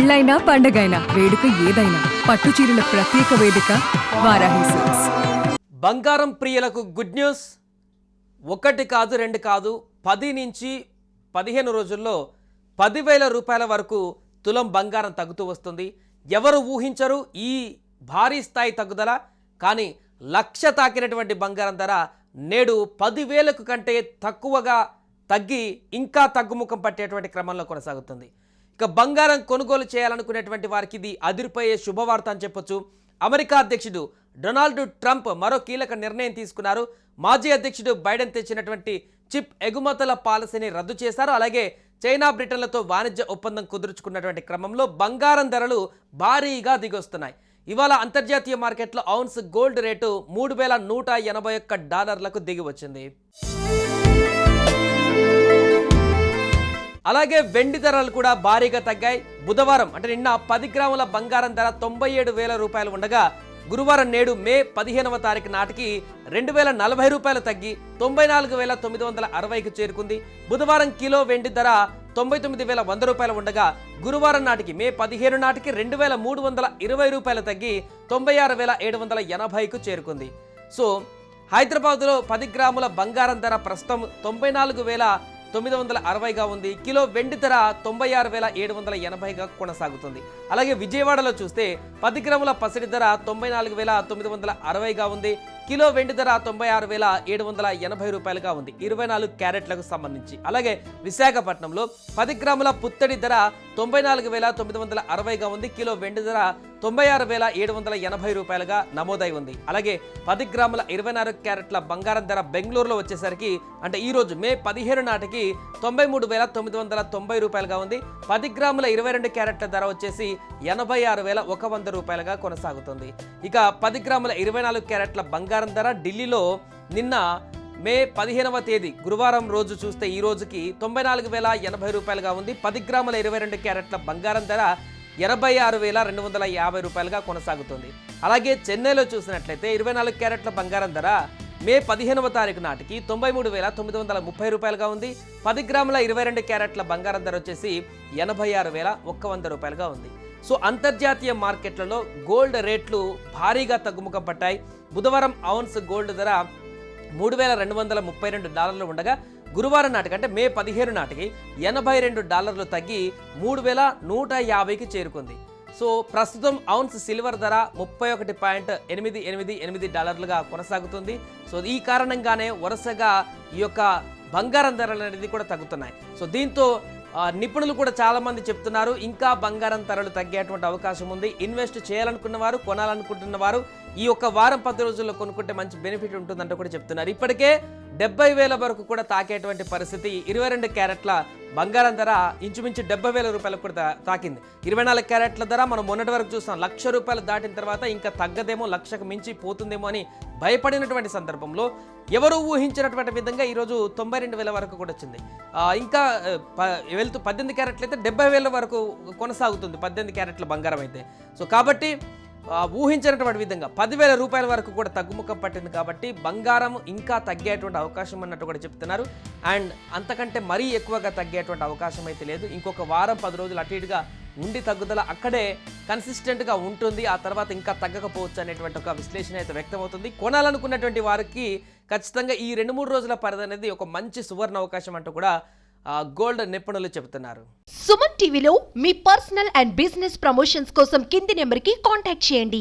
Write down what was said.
పెళ్ళైనా పండగైనా వేడుక ఏదైనా పట్టు చీరల ప్రత్యేక వేదిక వారాహి సిల్క్స్. బంగారం ప్రియులకు గుడ్ న్యూస్. ఒకటి కాదు రెండు కాదు పది నుంచి పదిహేను రోజుల్లో పదివేల రూపాయల వరకు తులం బంగారం తగ్గుతూ వస్తుంది. ఎవరు ఊహించరు ఈ భారీ స్థాయి తగ్గుదల. కానీ లక్ష తాకినటువంటి బంగారం ధర నేడు పదివేలకు కంటే తక్కువగా తగ్గి ఇంకా తగ్గుముఖం పట్టేటువంటి క్రమంలో కొనసాగుతుంది. ఇక బంగారం కొనుగోలు చేయాలనుకునేటువంటి వారికి ఇది అదిరిపోయే శుభవార్త అని చెప్పొచ్చు. అమెరికా అధ్యక్షుడు డొనాల్డ్ ట్రంప్ మరో కీలక నిర్ణయం తీసుకున్నారు. మాజీ అధ్యక్షుడు బైడెన్ తెచ్చినటువంటి చిప్ ఎగుమతుల పాలసీని రద్దు చేశారు. అలాగే చైనా బ్రిటన్లతో వాణిజ్య ఒప్పందం కుదుర్చుకున్నటువంటి క్రమంలో బంగారం ధరలు భారీగా దిగొస్తున్నాయి. ఇవాళ అంతర్జాతీయ మార్కెట్లో ఔన్స్ గోల్డ్ రేటు మూడు వేల నూట ఎనభై ఒక్క డాలర్లకు దిగి వచ్చింది. అలాగే వెండి ధరలు కూడా భారీగా తగ్గాయి. బుధవారం అంటే నిన్న పది గ్రాముల బంగారం ధర తొంభై ఏడు వేల రూపాయలు ఉండగా గురువారం నేడు మే పదిహేనవ తారీఖు నాటికి రెండు వేల నలభై రూపాయలు తగ్గి తొంభై నాలుగు వేల తొమ్మిది వందల అరవైకి చేరుకుంది. బుధవారం కిలో వెండి ధర తొంభై తొమ్మిది వేల వంద రూపాయలు ఉండగా గురువారం నాటికి మే పదిహేను నాటికి రెండు వేల మూడు వందల ఇరవై రూపాయలు తగ్గి తొంభై ఆరు వేల ఏడు వందల ఎనభైకు చేరుకుంది. సో హైదరాబాద్లో పది గ్రాముల బంగారం ధర ప్రస్తుతం తొంభై నాలుగు వేల తొమ్మిది వందల అరవైగా ఉంది. కిలో వెండి ధర తొంభై ఆరు వేల ఏడు వందల ఎనభైగా కొనసాగుతుంది. అలాగే విజయవాడలో చూస్తే పది గ్రాముల పసిడి ధర తొంభై నాలుగు వేల తొమ్మిది వందల అరవైగా ఉంది. కిలో వెండి ధర తొంభై ఆరు వేల ఏడు వందల ఎనభై రూపాయలుగా ఉంది. ఇరవై నాలుగు క్యారెట్లకు సంబంధించి. అలాగే విశాఖపట్నంలో పది గ్రాముల పుత్తడి ధర తొంభై నాలుగు వేల తొమ్మిది వందల అరవైగా ఉంది. కిలో వెండి ధర తొంభై ఆరు వేల ఏడు వందల ఎనభై రూపాయలుగా నమోదై ఉంది. అలాగే పది గ్రాముల ఇరవై నాలుగు క్యారెట్ల బంగారం ధర బెంగళూరులో వచ్చేసరికి అంటే ఈ రోజు మే పదిహేను నాటికి తొంభై మూడు వేల తొమ్మిది వందల తొంభై రూపాయలుగా ఉంది. పది గ్రాముల ఇరవై రెండు క్యారెట్ల ధర వచ్చేసి ఎనభై ఆరు వేల ఒక వంద రూపాయలుగా కొనసాగుతుంది. ఇక పది గ్రాముల ఇరవై నాలుగు క్యారెట్ల బంగారం ధర ఢిల్లీలో నిన్న మే పదిహేనవ తేదీ గురువారం రోజు చూస్తే ఈ రోజుకి తొంభై నాలుగు వేల ఎనభై రూపాయలుగా ఉంది. పది గ్రాముల ఇరవై రెండు క్యారెట్ల బంగారం ధర ఎనభై ఆరు వేల రెండు వందల యాభై రూపాయలుగా కొనసాగుతుంది. అలాగే చెన్నైలో చూసినట్లయితే ఇరవై నాలుగు క్యారెట్ల బంగారం ధర మే పదిహేనవ తారీఖు నాటికి తొంభై మూడు వేల తొమ్మిది వందల ముప్పై రూపాయలుగా ఉంది. పది గ్రాముల ఇరవై రెండు క్యారెట్ల బంగారం ధర వచ్చేసి ఎనభై ఆరు వేల ఒక్క వంద రూపాయలుగా ఉంది. సో అంతర్జాతీయ మార్కెట్లలో గోల్డ్ రేట్లు భారీగా తగ్గుముఖం పట్టాయి. బుధవారం ఔన్స్ గోల్డ్ ధర మూడు వేల రెండు వందల ముప్పై రెండు డాలర్లు ఉండగా గురువారం నాటికి అంటే మే పదిహేను నాటికి ఎనభై రెండు డాలర్లు తగ్గి మూడు వేల నూట యాభైకి చేరుకుంది. సో ప్రస్తుతం ఔన్స్ సిల్వర్ ధర ముప్పై ఒకటి పాయింట్ ఎనిమిది ఎనిమిది ఎనిమిది డాలర్లుగా కొనసాగుతుంది. సో ఈ కారణంగానే వరుసగా ఈ యొక్క బంగారం ధరలు అనేది కూడా తగ్గుతున్నాయి. సో దీంతో నిపుణులు కూడా చాలామంది చెప్తున్నారు ఇంకా బంగారం ధరలు తగ్గేటువంటి అవకాశం ఉంది. ఇన్వెస్ట్ చేయాలనుకున్న వారు కొనాలనుకుంటున్న వారు ఈ యొక్క వారం పది రోజుల్లో కొనుక్కుంటే మంచి బెనిఫిట్ ఉంటుందంటూ కూడా చెప్తున్నారు. ఇప్పటికే డెబ్బై వేల వరకు కూడా తాకేటువంటి పరిస్థితి. ఇరవై రెండు క్యారెట్ల బంగారం ధర ఇంచుమించు డెబ్బై వేల రూపాయలకు కూడా తాకింది. ఇరవై నాలుగు క్యారెట్ల ధర మనం మొన్నటి వరకు చూస్తాం లక్ష రూపాయలు దాటిన తర్వాత ఇంకా తగ్గదేమో లక్షకు మించి పోతుందేమో అని భయపడినటువంటి సందర్భంలో ఎవరు ఊహించినటువంటి విధంగా ఈరోజు తొంభై రెండు వేల వరకు కూడా వచ్చింది. ఇంకా ప- వెళ్తూ పద్దెనిమిది క్యారెట్లు అయితే డెబ్బై వేల వరకు కొనసాగుతుంది. పద్దెనిమిది క్యారెట్ల బంగారం అయితే. సో కాబట్టి ఊహించినటువంటి విధంగా పదివేల రూపాయల వరకు కూడా తగ్గుముఖం పట్టింది కాబట్టి బంగారం ఇంకా తగ్గేటువంటి అవకాశం అన్నట్టు కూడా చెప్తున్నారు. అండ్ అంతకంటే మరీ ఎక్కువగా తగ్గేటువంటి అవకాశం అయితే లేదు. ఇంకొక వారం పది రోజులు అటు ఇటుగా ఉండి తగ్గుదల అక్కడే కన్సిస్టెంట్గా ఉంటుంది. ఆ తర్వాత ఇంకా తగ్గకపోవచ్చు అనేటువంటి ఒక విశ్లేషణ అయితే వ్యక్తమవుతుంది. కొనాలనుకున్నటువంటి వారికి ఖచ్చితంగా ఈ రెండు మూడు రోజుల పరిధి అనేది ఒక మంచి సువర్ణ అవకాశం అంటూ కూడా గోల్డ్ నిపుణులు చెబుతున్నారు. సుమన్ టీవీలో మీ పర్సనల్ అండ్ బిజినెస్ ప్రమోషన్స్ కోసం కింది నెంబర్కి కాంటాక్ట్ చేయండి.